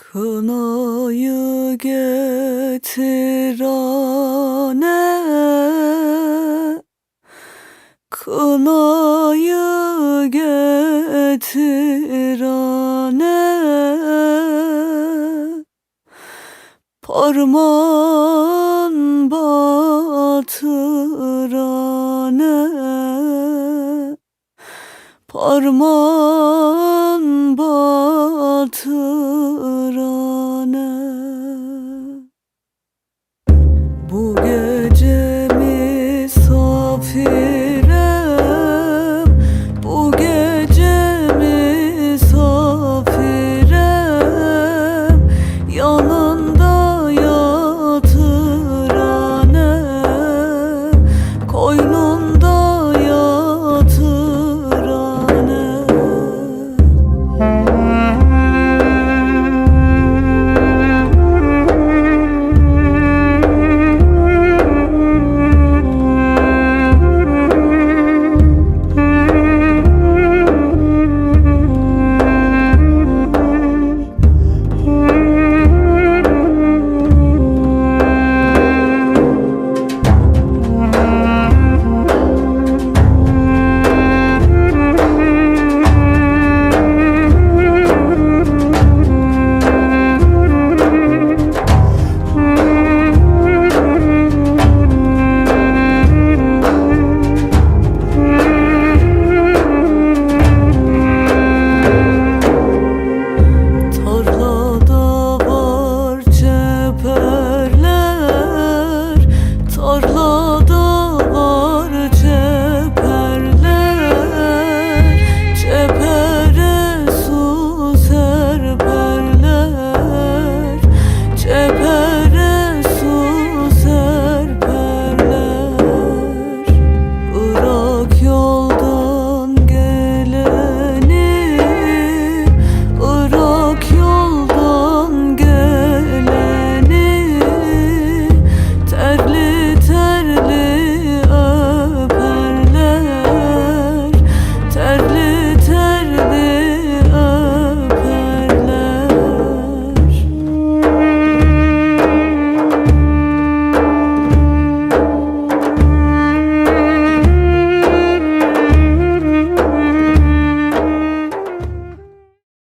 Kınayı getir anne. Kınayı getir anne. Parmağın batır anne. Parmağın batır anne yolu